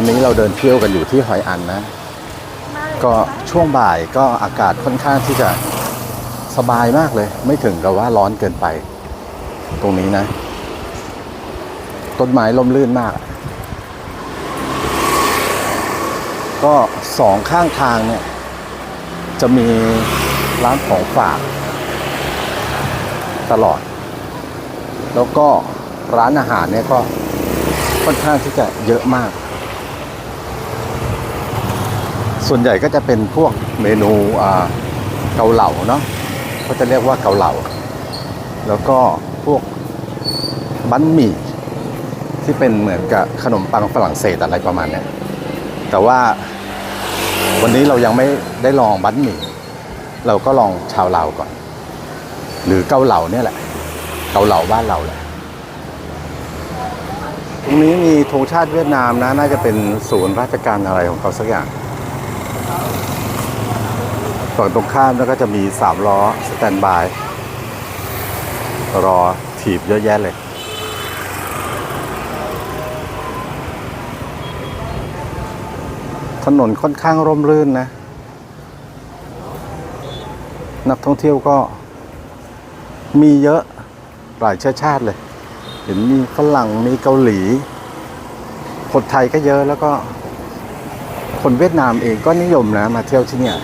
ตอนนี้เราเดินเที่ยวกันอยู่ที่หอยอันนะ ก็ช่วงบ่ายก็อากาศค่อนข้างที่จะสบายมากเลย ไม่ถึงกับว่าร้อนเกินไป ตรงนี้นะ ต้นไม้ล่มลื่นมาก ก็สองข้างทางเนี่ย จะมีร้านของฝากตลอด แล้วก็ร้านอาหารเนี่ยก็ค่อนข้างที่จะเยอะมาก ส่วนใหญ่ก็จะเป็นพวกเมนูเกาเหลาเนาะก็จะเรียกว่าเกาเหลาแล้วก็พวกบั้นหมี่ที่เป็นเหมือนกับขนมปังฝรั่งเศสอะไรประมาณเนี้ยแต่ว่าวันนี้เรายังไม่ได้ลองบั้นหมี่ เราก็ลองชาวลาวก่อน หรือเกาเหลาเนี่ยแหละ เกาเหลาบ้านเราแหละตรงนี้มีธงชาติเวียดนามนะ น่าจะเป็นศูนย์ราชการอะไรของเขาสักอย่าง ฝั่งตรงข้ามแล้วก็จะมีสามล้อสแตนบาย รอถีบเยอะแยะเลย ถนนค่อนข้างร่มรื่นนะ นักท่องเที่ยวก็มีเยอะหลายเชื้อชาติเลย เห็นมีฝรั่งมีเกาหลี คนไทยก็เยอะแล้วก็ คนเวียดนามเองก็นิยมนะ มาเที่ยวที่เนี่ย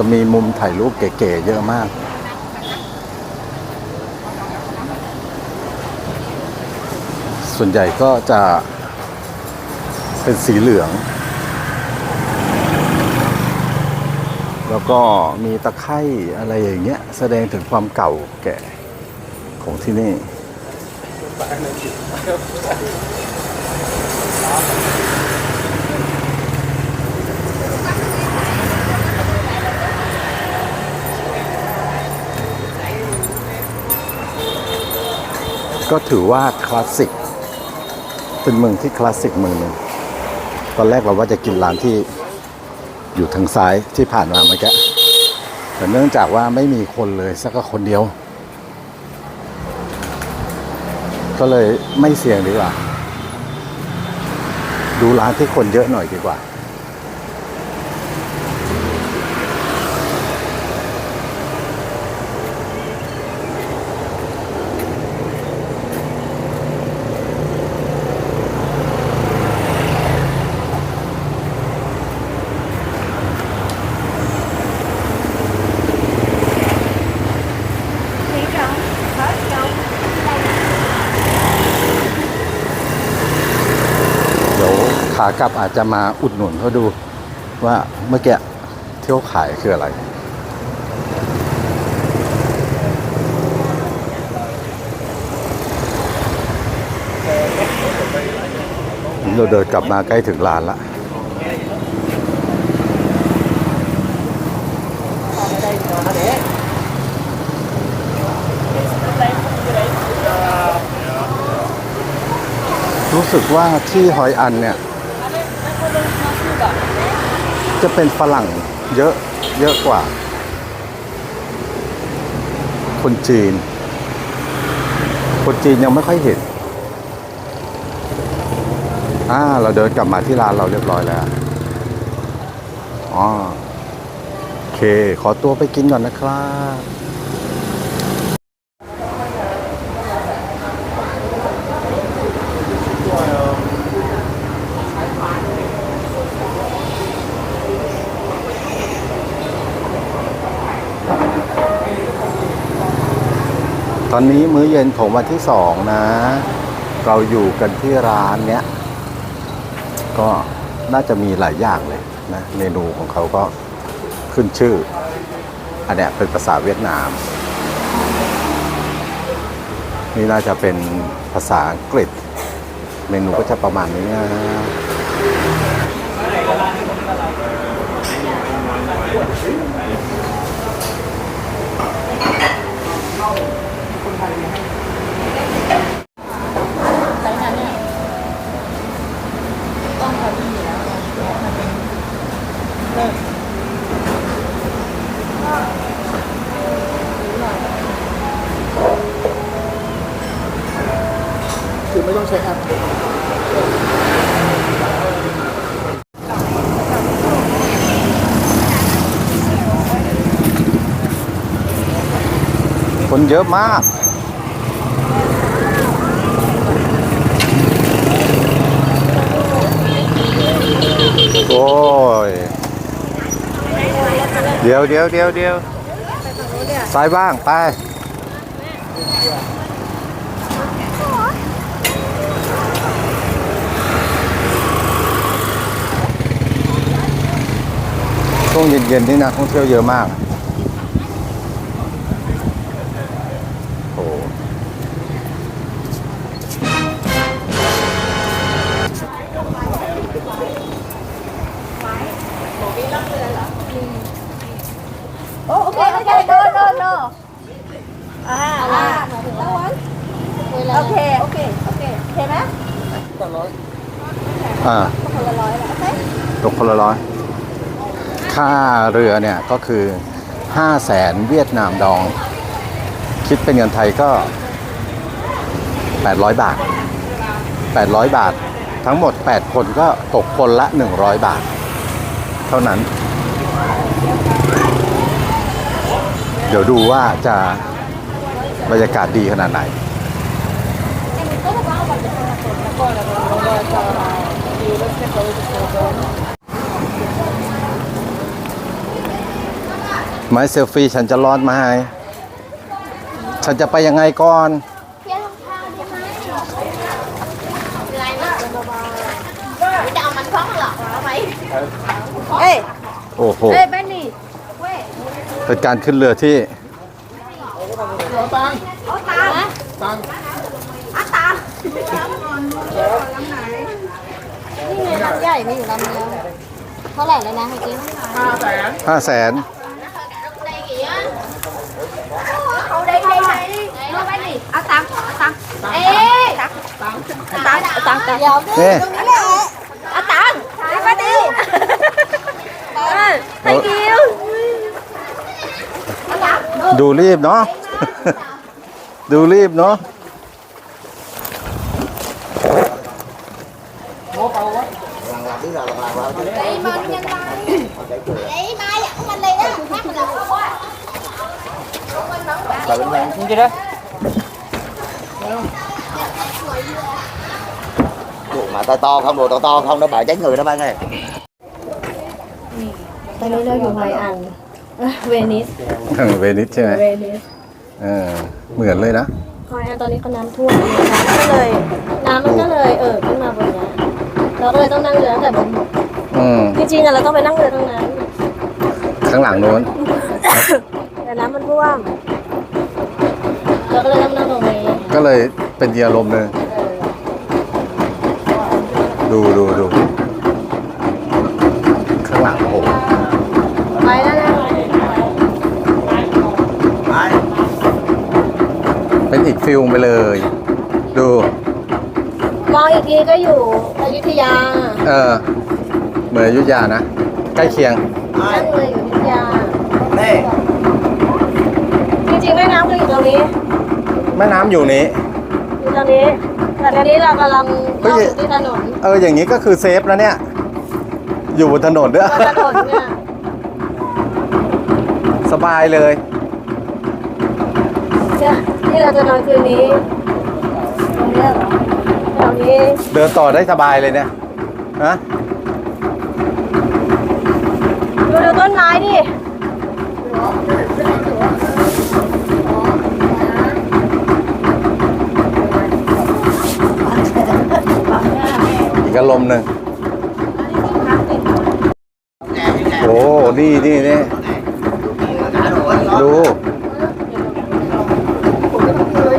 จะมีมุมถ่ายรูปเก๋ๆเยอะมาก ส่วนใหญ่ก็จะเป็นสีเหลือง แล้วก็มีตะไคร่อะไรอย่างเงี้ย แสดงถึงความเก่าแก่ของที่นี่ ก็ถือว่าคลาสสิก เป็นเมืองที่คลาสสิกเมืองหนึ่งตอนแรกเราว่าจะกินร้านที่อยู่ทางซ้ายที่ผ่านมาเมื่อกี้แต่เนื่องจากว่าไม่มีคนเลยสักคนเดียว ก็เลยไม่เสี่ยงดีกว่า ดูร้านที่คนเยอะหน่อยดีกว่า Thấy không? Hết không? เดี๋ยวขากลับอาจจะมาอุดหนุนเขาดูว่าเมื่อกี้เที่ยวขายคืออะไร เราเดินกลับมาใกล้ถึงร้านละรู้สึกว่าที่ฮอยอันเนี่ย จะเป็นฝรั่งเยอะเยอะกว่า คนจีน คนจีนยังไม่ค่อยเห็นอ่าเราเดินกลับมาที่ร้านเราเรียบร้อยแล้วอ๋อโอเค ขอตัวไปกินก่อนนะครับ อนนี้มื้อเย็นของวันที่สองนะ เราอยู่กันที่ร้านเนี้ย ก็น่าจะมีหลายอย่างเลยนะเมนูของเขาก็ขึ้นชื่อ อันเนี้ยเป็นภาษาเวียดนาม นี่น่าจะเป็นภาษาอังกฤษ เมนูก็จะประมาณนี้นะ คือไม่ต้องใช้แอปคนเยอะมาก โอ้ย เดี๋ยวเดี๋ยวเดี๋ยวเดี๋ยวซ้ายบ้าง ไป ช่วงเย็นๆนี่นะท่องเที่ยวเยอะมาก ค่าเรือเนี่ยก็คือห้าแสนเวียดนามดอง คิดเป็นเงินไทยก็ 800 บาท 800 บาท ทั้งหมด 8 คนก็ตกคนละ 100 บาท เท่านั้น เดี๋ยวดูว่าจะบรรยากาศดีขนาดไหน ไม้เซลฟี่ฉันจะรอดไหมฉันจะไปยังไงก่อนเพี้ยนรองเท้าได้ไหมไรนะจะเอามันคล้องหรอเอาไหมเอ้ยโอ้โหเอ้ยเบนนี่เว้ยเป็นการขึ้นเรือที่เอาตังค์เอาตาตังค์อาตานี่ไงลำใหญ่ไม่อยู่ลำเดียวเท่าไหร่แล้วนะเมื่อกี้ห้าแสนห้าแสน เขาได้ได้ไหมรู้ไหมนี่เอาตังค์เอาตังค์เอ๊ะตังค์ตังค์ตังค์ตังค์เดี๋ยว นี่ ตรงนี้แหละเอาตังค์ เอามาดิเออ thank you เอาตังค์ดูรีบเนาะดูรีบเนาะ lấy mà nhân lai lấy mai ạ mình lấy đó khác mình làm mà to to không đồ to to không nó bả cháy người đó bạn ơi ตอนนี้เราอยู่ไฮอันเวนิสเวนิสใช่ไหมเวนิสเออเหมือนเลยนะไฮอันตอนนี้เขาน้ำท่วมน้ำก็เลยน้ำมันก็เลยเออขึ้นมาบนนี้เราก็เลยต้องนั่งเรือตั้งแต่บนบกอืมจริงๆอะเราต้องไปนั่งเรือตรงนั้นข้างหลังโน้นแต่น้ำมันท่วมเราก็เลยต้องนั่งตรงนี้ก็เลยเป็นยีอารมณ์หนึ่งเออ ดูดูดูข้างหลังโอ้โหไปแล้วนะเป็นอีกฟิลไปเลย ดู มองอีกทีก็อยู่อยุธยาเออเหมือนอยุธยานะ ใกล้เคียงนั่งเรืออยู่อยุธยา Nè จริงๆแม่น้ำก็อยู่ตรงนี้ แม่น้ำอยู่นี้ อยู่ตรงนี้ แต่ตอนนี้เรากำลังเฮ้เข้ายสู่ที่ถนน เอออย่างนี้ก็คือเซฟแล้วเนี่ย อยู่บนถนนด้วยบนถนนเนี่ยสบายเลยเนี่ยที่เราจะนอนคืนนี้ตรงเนี้ยเหรอแถวนี้เดินต่อได้สบายเลยเนี่ยฮะดูดูต้นไม้ดิ อีกอารมณ์หนึ่งโอ้นี่นี่นี่ดู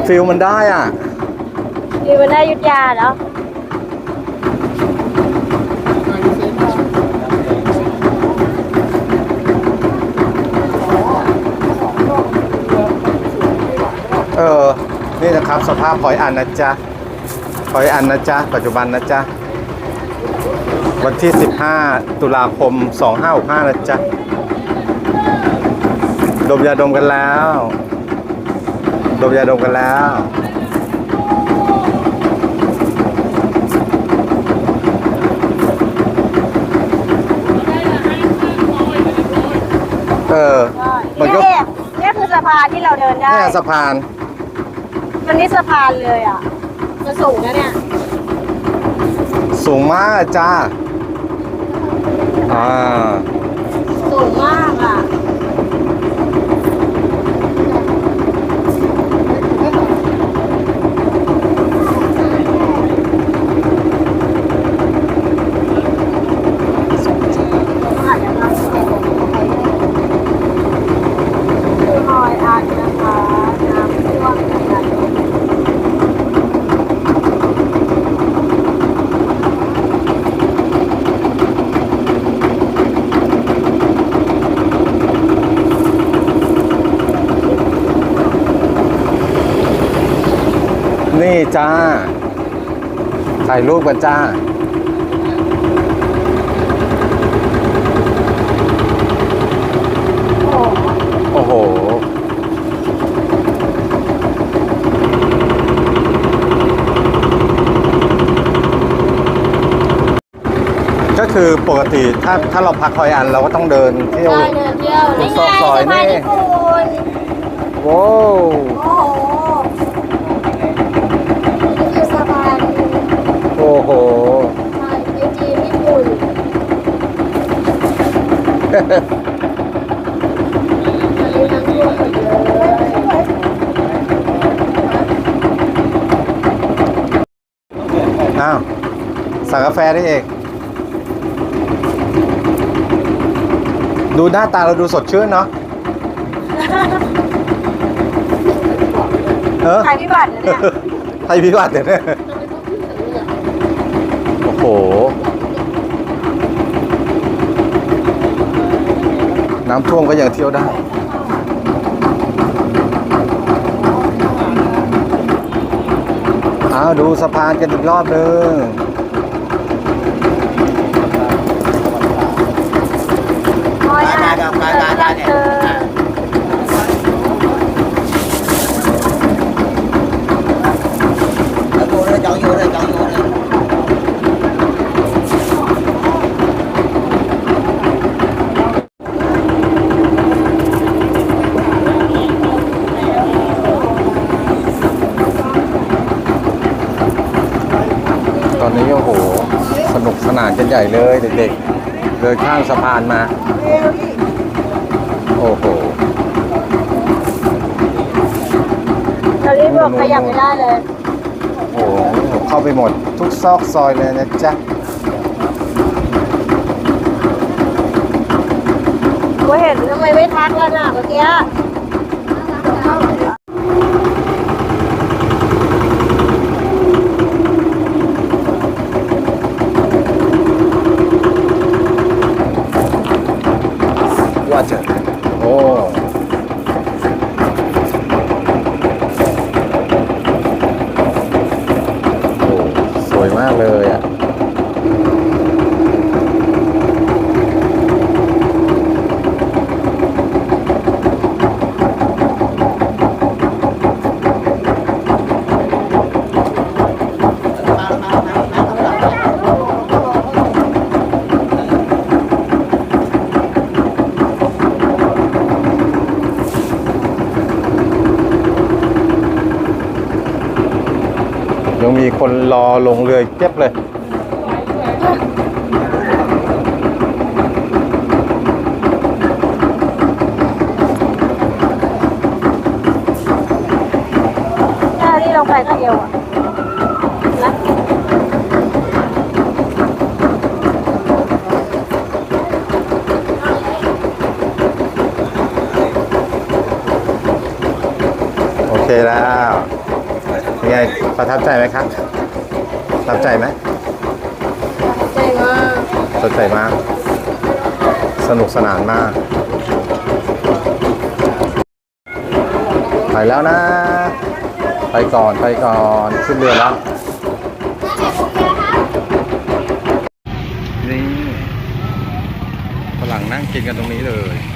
ฟิลมันได้อะมีวันได้อยุธยาแล้วเออ นี่นะครับสภาพพลอยอันนะจ๊ะพลอยอันนะจ๊ะ ปัจจุบันนะจ๊ะ วันที่ 15 ตุลาคม 2565นะจ๊ะ ดมยาดมกันแล้ว ดมยาดมกันแล้ว เออ มันก็นี่ยเนี่ยคือสะพานที่เราเดินได้นี่สะพาน มันนี่สะพานเลยอะ จะสูงนะเนี่ย สูงมากจ้า อ่า สูงมากอะ คอยอัดนะคะน้ำท่วมกัน นี่ จ้า ถ่ายรูปกันจ้า โอ้โห ก็คือปกติถ้าถ้าเราพักคอยอันเราก็ต้องเดินเที่ยว ได้เดินเที่ยวดูนี่ซไงอกซอยสะพานนี่ญี่ปุ่น โว้ว โอ้โหนี่คือสะพาน โอ้โหไทยไปจีนญี่ปุ่นอันนี้น้ำท่วมหมดเลยอ้าวสั่งกาแฟได้เอง ดูหน้าตาเราดูสดชื่นเนาะเออใครพิบัตินะเนี่ย ไทยพิบัติเนี่ยโอ้โห น้ำท่วมก็ยังเที่ยวได้อ้าวดูสะพานกันอีกรอบหนึ่ง คอยอัดเดินกันเจอ Ở vô đây, chọn vô đây, chọn vô đây. ต อนนี้โอ้โห สนุกสนานกันใหญ่เลยเด็กๆ เดินข้ามสะพานมา โอ้โหเราเรียกว่าขยับไม่ได้เลย โอ้โห เข้าไปหมดทุกซอกซอยเลยนะจ๊ะกูเห็นทำไมไม่ทักแล้วน่ะเมื่อกี้ ว่าจะโอ้โอ้สวยมากเลยอะ ยัง มีคนรอลงเรืออีกเพียบเลย หน้าที่ลงไปก็เอวอะนะโอเคแล้วยัง ไงประทับใจไหมครับประทับใจไหมใจมากสนใจมาก สนุกสนานมาก ไปแล้วนะ ไปก่อนไปก่อนขึ้นเรือแล้วนี่ฝรั่งนั่งกินกันตรงนี้เลยย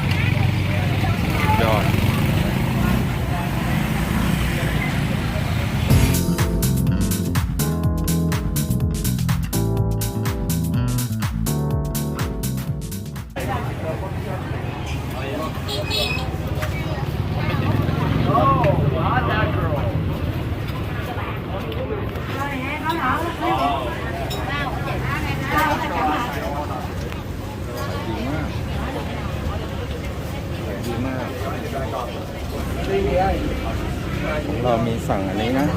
สั่งอันนี้นะ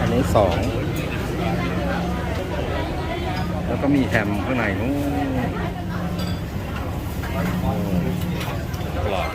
อันนี้สอง แล้วก็มีแฮมข้างในนู้นกรอบ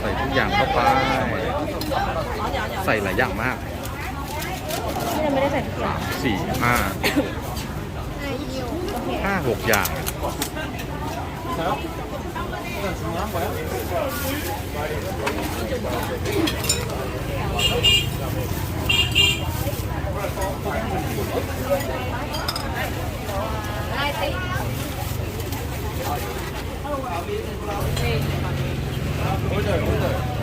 ใส่ทุกอย่างเข้าไป ใส่หลายอย่างมากนี่เราไม่ได้ใส่ทุกอย่างสี่ห้าห้าหกอย่าง Ôi trời ơi.